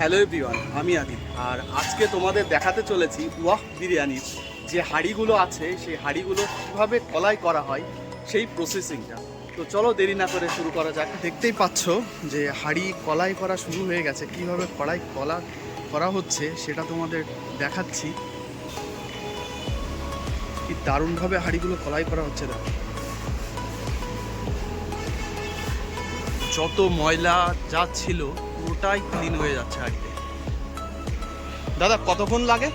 Hello everyone আমি আদিল আর আজকে তোমাদের দেখাতে চলেছি ওয়াহ বিরিয়ানির যে হাঁড়িগুলো আছে, সেই হাঁড়িগুলো কীভাবে কলাই করা হয়, সেই প্রসেসিংটা তো চলো দেরি না করে শুরু করা যাক। দেখতেই পাচ্ছ যে হাঁড়ি কলাই করা শুরু হয়ে গেছে। কীভাবে কড়াই কলা করা হচ্ছে সেটা তোমাদের দেখাচ্ছি। কি দারুণভাবে হাঁড়িগুলো কলাই করা হচ্ছে দেখো। যত ময়লা যা ছিল পুরোটাই ক্লিন হয়ে যাচ্ছে হাঁড়িতে। দাদা কতক্ষণ লাগে?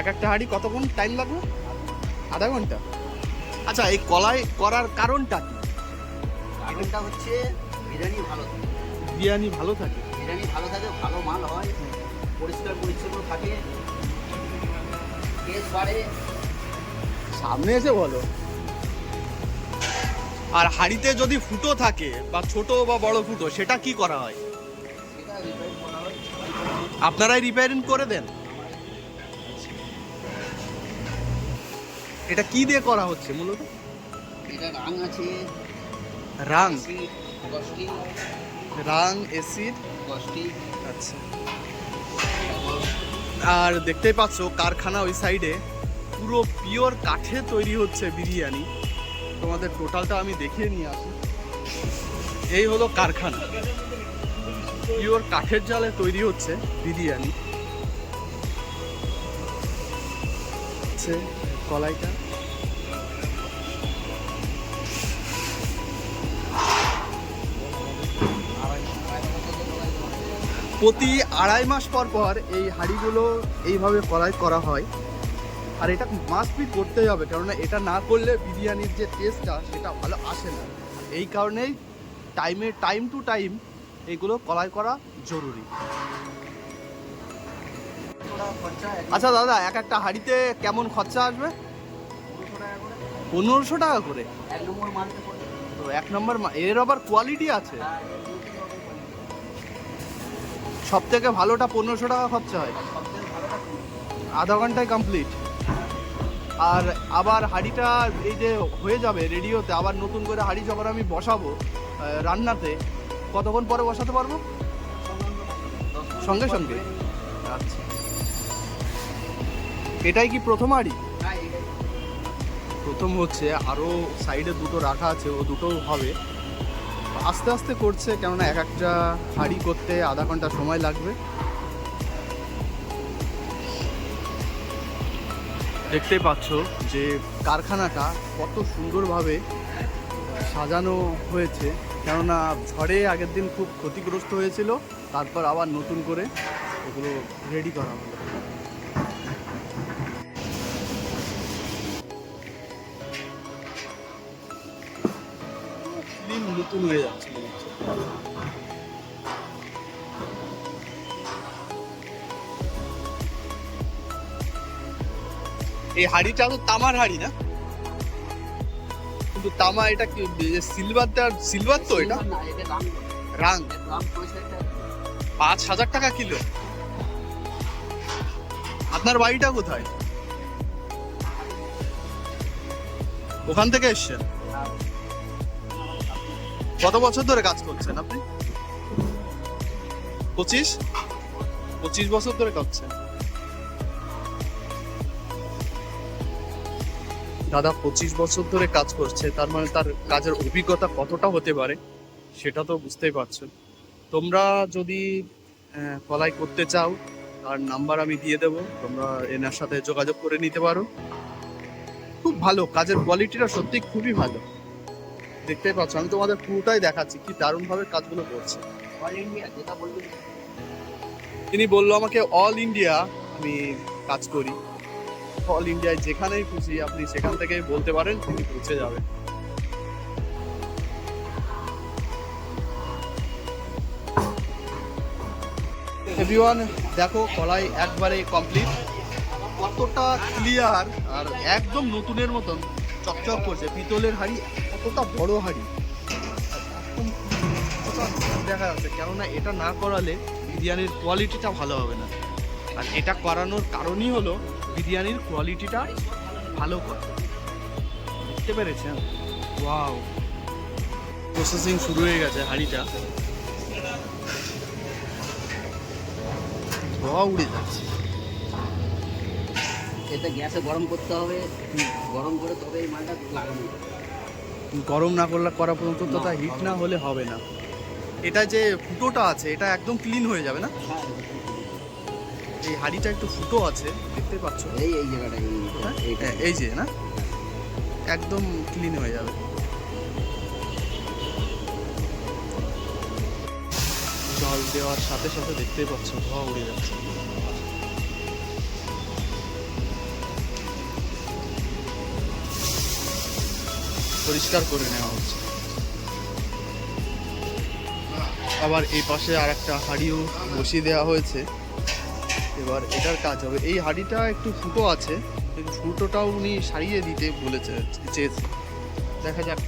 এক একটা হাঁড়ি কতক্ষণ টাইম লাগবে? আধা ঘণ্টা? আচ্ছা এই কলাই করার কারণটা কি? কারণটা হচ্ছে বিরিয়ানি ভালো থাকে। বিরিয়ানি ভালো থাকে? বিরিয়ানি ভালো থাকে ভালো মাল হয় পরিষ্কার পরিচ্ছন্ন থাকে। টেস্ট বাড়ে। সামনে এসে বলো। আর হাঁড়িতে যদি ফুটো থাকে বা ছোট বা বড় ফুটো সেটা কি করা হয়? আপনারাই রিপেয়ারিং করে দেন। এটা কি দিয়ে করা হচ্ছে মূলত? এটা রাং আছে। রাং রাং এসিড আচ্ছা। আর দেখতেই পাচ্ছ কারখানা ওই সাইডে পুরো পিওর কাঠে তৈরি হচ্ছে বিরিয়ানি। তোমাদের টোটালটা আমি দেখিয়ে নিয়ে আসি। এই হলো কারখানা। পিওর কাঠের জালে তৈরি হচ্ছে বিরিয়ানি। কলাইটা। প্রতি আড়াই মাস পর পর এই হাঁড়িগুলো এইভাবে কলাই করা হয়। আর এটা মাস্ট বি করতেই হবে, কেননা এটা না করলে বিরিয়ানির যে টেস্টটা সেটা ভালো আসে না। এই কারণেই টাইমে টাইম টু টাইম এগুলো কলাই করা জরুরি। আচ্ছা দাদা, এক একটা হাঁড়িতে কেমন খরচা আসবে? পনেরোশো টাকা করে? তো এক নম্বর এর আবার কোয়ালিটি আছে। সব থেকে ভালোটা পনেরোশো টাকা খরচা হয়। আধা ঘন্টায় কমপ্লিট আর আবার হাঁড়িটা এই যে হয়ে যাবে রেডিওতে, আবার নতুন করে হাঁড়ি যখন আমি বসাবো রান্নাতে, কতক্ষণ পরে বসাতে পারব? সঙ্গে সঙ্গে। আচ্ছা। এটাই কি প্রথম হাঁড়ি? প্রথম হচ্ছে আরও সাইডে দুটো রাখা আছে, ও দুটো হবে। আস্তে আস্তে করছে, কেননা এক একটা হাঁড়ি করতে আধা ঘণ্টা সময় লাগবে। দেখতে পাচ্ছ যে কারখানাটা কত সুন্দরভাবে সাজানো হয়েছে। কেননা ঝড়ে আগের দিন খুব ক্ষতিগ্রস্ত হয়েছিল, তারপর আবার নতুন করে এগুলো রেডি করা হলো। নতুন হয়ে যাচ্ছে। এই হাড়িটা তো তামার হাড়ি না? কিন্তু তামা এটা কি সিলভার সিলভার তো এটা? রাং পাঁচ হাজার টাকা কিলো। আপনার বাড়িটা কোথায়? ওখান থেকে এসছেন? কত বছর ধরে কাজ করছেন আপনি? পঁচিশ? পঁচিশ বছর ধরে করছেন? দাদা পঁচিশ বছর ধরে কাজ করছে, তার মানে তার কাজের অভিজ্ঞতা কতটা হতে পারে সেটা তো বুঝতেই পারছ। তোমরা যদি কলাই করতে চাও, তার নাম্বার আমি দিয়ে দেবো, তোমরা এনার সাথে যোগাযোগ করে নিতে পারো। খুব ভালো, কাজের কোয়ালিটিটা সত্যি খুবই ভালো। দেখতেই পাচ্ছ, আমি তোমাদের পুরোটাই দেখাচ্ছি, কি দারুণভাবে কাজগুলো করছে। তিনি বলল আমাকে অল ইন্ডিয়া আমি কাজ করি। অল ইন্ডিয়ায় যেখানেই খুশি আপনি সেখান থেকেই বলতে পারেন, তিনি পৌঁছে যাবেন। এভরিওয়ান দেখো কলাই একবারে কমপ্লিট কতটা ক্লিয়ার আর একদম নতুনের মতন চকচক করছে। পিতলের হাড়ি কতটা বড় হাড়ি। দেখা যাচ্ছে, কেননা এটা না করালে বিরিয়ানির কোয়ালিটিটা ভালো হবে না। আর এটা করানোর কারণই হলো বিরিয়ানির কোয়ালিটিটা ভালো করা বুঝতে পেরেছেন? ওয়াও প্রসেসিং শুরু হয়ে গেছে হাঁড়িটা। ধোয়া উড়ে যাচ্ছে। এতে গ্যাসে গরম করতে হবে গরম করে তবে এই মালটা লাগানো গরম না করলে করা পর্যন্ত তো তা হিট না না। হলে হবে না। এটা যে ফুটোটা আছে এটা একদম ক্লিন হয়ে যাবে না? হ্যাঁ এই হাঁড়িটা একটু ফুটো আছে দেখতে পাচ্ছ? এই এই জায়গাটা এই হ্যাঁ? এইটা। হ্যাঁ, এই যে না? একদম ক্লিন হয়ে যাবে। জল দেওয়ার সাথে সাথে দেখতেই পাচ্ছ ধোয়া উড়ে যাচ্ছে। পরিষ্কার করে নেওয়া হচ্ছে। আবার এই পাশে আর একটা হাঁড়িও বসিয়ে দেওয়া হয়েছে। এবার এটার কাজ হবে। এই হাঁড়িটা একটু ফুটো আছে ফুটোটাও উনি সারিয়ে দিতে বলেছে, চেয়েছে। দেখা যাক।